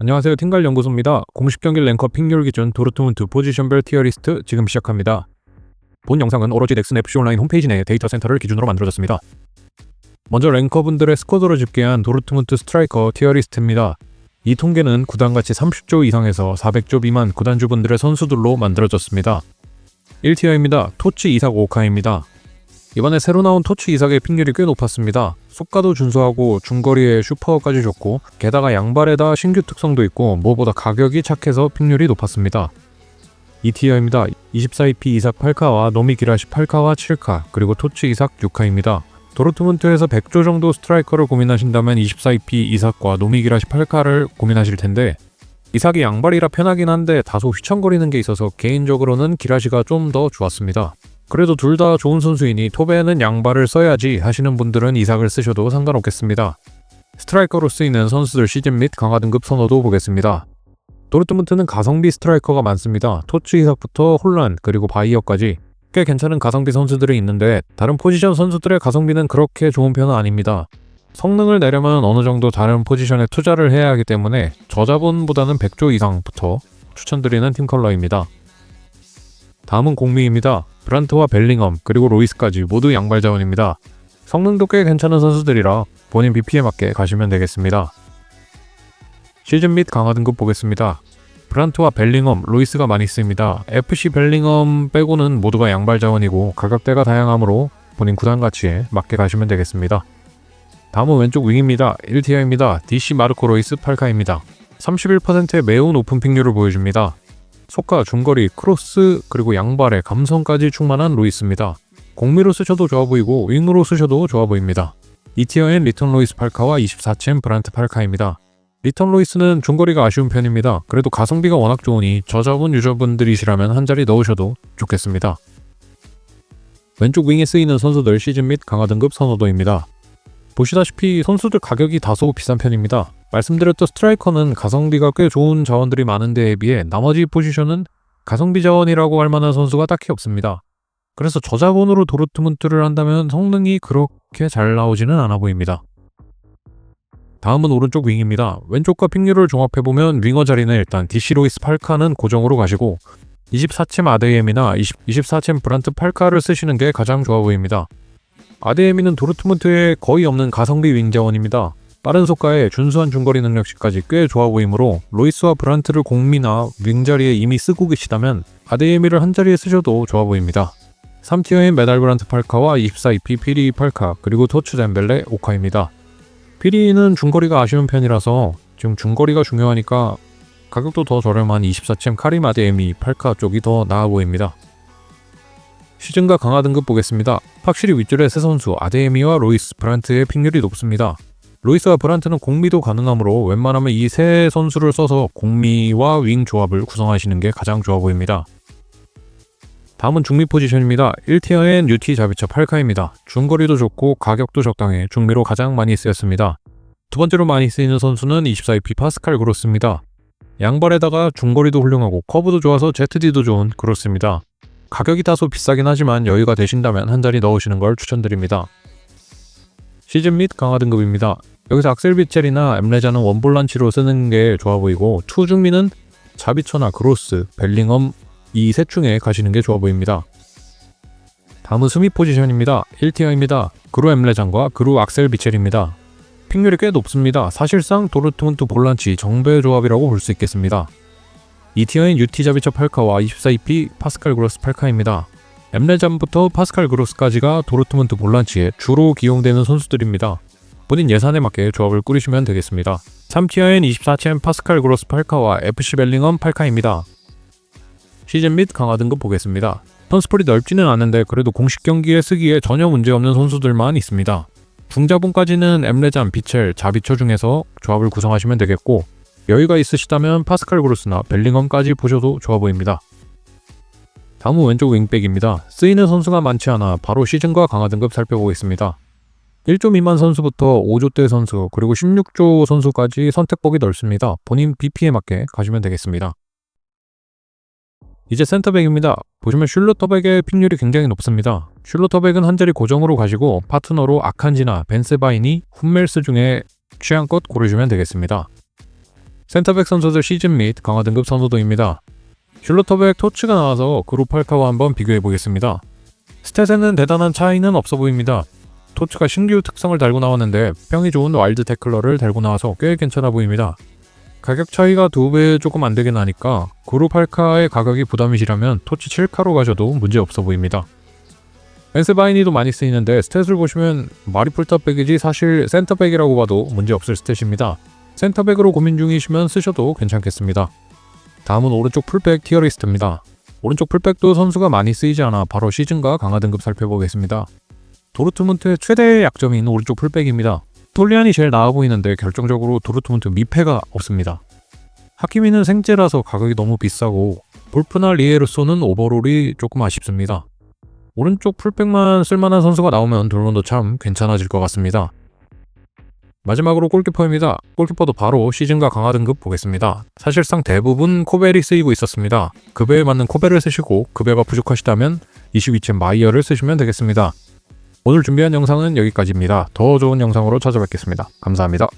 안녕하세요. 팀갈 연구소입니다. 공식 경기 랭커 픽률 기준 도르트문트 포지션별 티어 리스트 지금 시작합니다. 본 영상은 오로지 넥슨 FC 온라인 홈페이지 내 데이터 센터를 기준으로 만들어졌습니다. 먼저 랭커분들의 스쿼드로 집계한 도르트문트 스트라이커 티어 리스트입니다. 이 통계는 구단 가치 30조 이상에서 400조 미만 구단주분들의 선수들로 만들어졌습니다. 1티어입니다. 토치 이삭 오카입니다. 이번에 새로 나온 토치 이삭의 픽률이 꽤 높았습니다. 속가도 준수하고 중거리에 슈퍼까지 좋고 게다가 양발에다 신규 특성도 있고 무엇보다 가격이 착해서 픽률이 높았습니다. 2티어입니다. 24EP 이삭 8카와 노미 기라시 8카와 7카 그리고 토치 이삭 6카입니다. 도르트문트에서 100조 정도 스트라이커를 고민하신다면 24EP 이삭과 노미 기라시 8카를 고민하실 텐데 이삭이 양발이라 편하긴 한데 다소 휘청거리는 게 있어서 개인적으로는 기라시가 좀 더 좋았습니다. 그래도 둘 다 좋은 선수이니 톱에는 양발을 써야지 하시는 분들은 이삭을 쓰셔도 상관없겠습니다. 스트라이커로 쓰이는 선수들 시즌 및 강화 등급 선호도 보겠습니다. 도르트문트는 가성비 스트라이커가 많습니다. 토츠 이삭부터 혼란 그리고 바이어까지 꽤 괜찮은 가성비 선수들이 있는데 다른 포지션 선수들의 가성비는 그렇게 좋은 편은 아닙니다. 성능을 내려면 어느 정도 다른 포지션에 투자를 해야 하기 때문에 저자본보다는 100조 이상부터 추천드리는 팀 컬러입니다. 다음은 공미입니다. 브란트와 벨링엄 그리고 로이스까지 모두 양발 자원입니다. 성능도 꽤 괜찮은 선수들이라 본인 BP에 맞게 가시면 되겠습니다. 시즌 및 강화 등급 보겠습니다. 브란트와 벨링엄, 로이스가 많이 쓰입니다. FC 벨링엄 빼고는 모두가 양발 자원이고 가격대가 다양하므로 본인 구단 가치에 맞게 가시면 되겠습니다. 다음은 왼쪽 윙입니다. 1티어입니다. DC 마르코 로이스 8카입니다. 31%의 매우 높은 픽률을 보여줍니다. 속가, 중거리, 크로스, 그리고 양발에 감성까지 충만한 로이스입니다. 공미로 쓰셔도 좋아 보이고 윙으로 쓰셔도 좋아 보입니다. 2티어엔 리턴 로이스 8카와 24챔 브란트 8카입니다. 리턴 로이스는 중거리가 아쉬운 편입니다. 그래도 가성비가 워낙 좋으니 저자분 유저분들이시라면 한 자리 넣으셔도 좋겠습니다. 왼쪽 윙에 쓰이는 선수들 시즌 및 강화 등급 선호도입니다. 보시다시피 선수들 가격이 다소 비싼 편입니다. 말씀드렸던 스트라이커는 가성비가 꽤 좋은 자원들이 많은 데에 비해 나머지 포지션은 가성비 자원이라고 할 만한 선수가 딱히 없습니다. 그래서 저자본으로 도르트문트를 한다면 성능이 그렇게 잘 나오지는 않아 보입니다. 다음은 오른쪽 윙입니다. 왼쪽과 픽률을 종합해보면 윙어 자리는 일단 DC 로이스 8카는 고정으로 가시고 24챔 아데이엠이나 20, 24챔 브란트 8카를 쓰시는 게 가장 좋아 보입니다. 아데이엠이는 도르트문트에 거의 없는 가성비 윙 자원입니다. 빠른 속가에 준수한 중거리 능력치까지 꽤 좋아 보이므로 로이스와 브란트를 공미나 윙 자리에 이미 쓰고 계시다면 아데이엠이를 한 자리에 쓰셔도 좋아 보입니다. 3티어인 메달 브란트 8카와 24EP 피리 8카 그리고 토츠 덴벨레 5카입니다. 피리는 중거리가 아쉬운 편이라서 지금 중거리가 중요하니까 가격도 더 저렴한 24챔 카림 아데엠이 8카 쪽이 더 나아 보입니다. 시즌과 강화 등급 보겠습니다. 확실히 윗줄의 세 선수 아데미와 로이스, 브란트의 픽률이 높습니다. 로이스와 브란트는 공미도 가능하므로 웬만하면 이 세 선수를 써서 공미와 윙 조합을 구성하시는 게 가장 좋아 보입니다. 다음은 중미 포지션입니다. 1티어엔 UT 자비처 8카입니다. 중거리도 좋고 가격도 적당해 중미로 가장 많이 쓰였습니다. 두 번째로 많이 쓰이는 선수는 24EP 파스칼 그로스입니다. 양발에다가 중거리도 훌륭하고 커브도 좋아서 ZD도 좋은 그로스입니다. 가격이 다소 비싸긴 하지만 여유가 되신다면 한 자리 넣으시는 걸 추천드립니다. 시즌 및 강화 등급입니다. 여기서 악셀 비첼이나 엠레자는 원볼란치로 쓰는 게 좋아 보이고 투 중미는 자비처나 그로스, 벨링엄 이 셋 중에 가시는 게 좋아 보입니다. 다음은 수미 포지션입니다. 1티어입니다. 그루 엠레장과 그루 악셀 비첼입니다. 픽률이 꽤 높습니다. 사실상 도르트문트 볼란치 정배 조합이라고 볼 수 있겠습니다. 2티어인 UT 자비처 8카와 24EP 파스칼 그로스 8카입니다. 엠레잠부터 파스칼 그로스까지가 도르트문트 볼란치에 주로 기용되는 선수들입니다. 본인 예산에 맞게 조합을 꾸리시면 되겠습니다. 3티어엔 24챔 파스칼 그로스 8카와 FC 벨링엄 8카입니다. 시즌 및 강화 등급 보겠습니다. 선스폴이 넓지는 않은데 그래도 공식 경기에 쓰기에 전혀 문제없는 선수들만 있습니다. 중자본까지는 엠레잠, 비첼, 자비처 중에서 조합을 구성하시면 되겠고 여유가 있으시다면 파스칼 그로스나 벨링엄까지 보셔도 좋아 보입니다. 다음은 왼쪽 윙백입니다. 쓰이는 선수가 많지 않아 바로 시즌과 강화 등급 살펴보겠습니다. 1조 미만 선수부터 5조대 선수 그리고 16조 선수까지 선택폭이 넓습니다. 본인 BP에 맞게 가시면 되겠습니다. 이제 센터백입니다. 보시면 슐러터백의 픽률이 굉장히 높습니다. 슐러터백은 한 자리 고정으로 가시고 파트너로 아칸지나 벤세바이니, 훈멜스 중에 취향껏 고르시면 되겠습니다. 센터백 선수들 시즌 및 강화 등급 선호도입니다. 슐로터백 토츠가 나와서 그룹 8카와 한번 비교해 보겠습니다. 스탯에는 대단한 차이는 없어 보입니다. 토츠가 신규 특성을 달고 나왔는데 평이 좋은 와일드 태클러를 달고 나와서 꽤 괜찮아 보입니다. 가격 차이가 두 배 조금 안 되게 나니까 그룹 8카의 가격이 부담이시라면 토치 7카로 가셔도 문제 없어 보입니다. 벤스바이니도 많이 쓰이는데 스탯을 보시면 마리풀터백이지 사실 센터백이라고 봐도 문제 없을 스탯입니다. 센터백으로 고민 중이시면 쓰셔도 괜찮겠습니다. 다음은 오른쪽 풀백 티어리스트입니다. 오른쪽 풀백도 선수가 많이 쓰이지 않아 바로 시즌과 강화 등급 살펴보겠습니다. 도르트문트의 최대의 약점인 오른쪽 풀백입니다. 톨리안이 제일 나아 보이는데 결정적으로 도르트문트 미패가 없습니다. 하키미는 생제라서 가격이 너무 비싸고 볼프나 리에르소는 오버롤이 조금 아쉽습니다. 오른쪽 풀백만 쓸만한 선수가 나오면 드론도 참 괜찮아질 것 같습니다. 마지막으로 골키퍼입니다. 골키퍼도 바로 시즌과 강화 등급 보겠습니다. 사실상 대부분 코벨이 쓰이고 있었습니다. 급여에 맞는 코벨을 쓰시고 급여가 부족하시다면 22챔 마이어를 쓰시면 되겠습니다. 오늘 준비한 영상은 여기까지입니다. 더 좋은 영상으로 찾아뵙겠습니다. 감사합니다.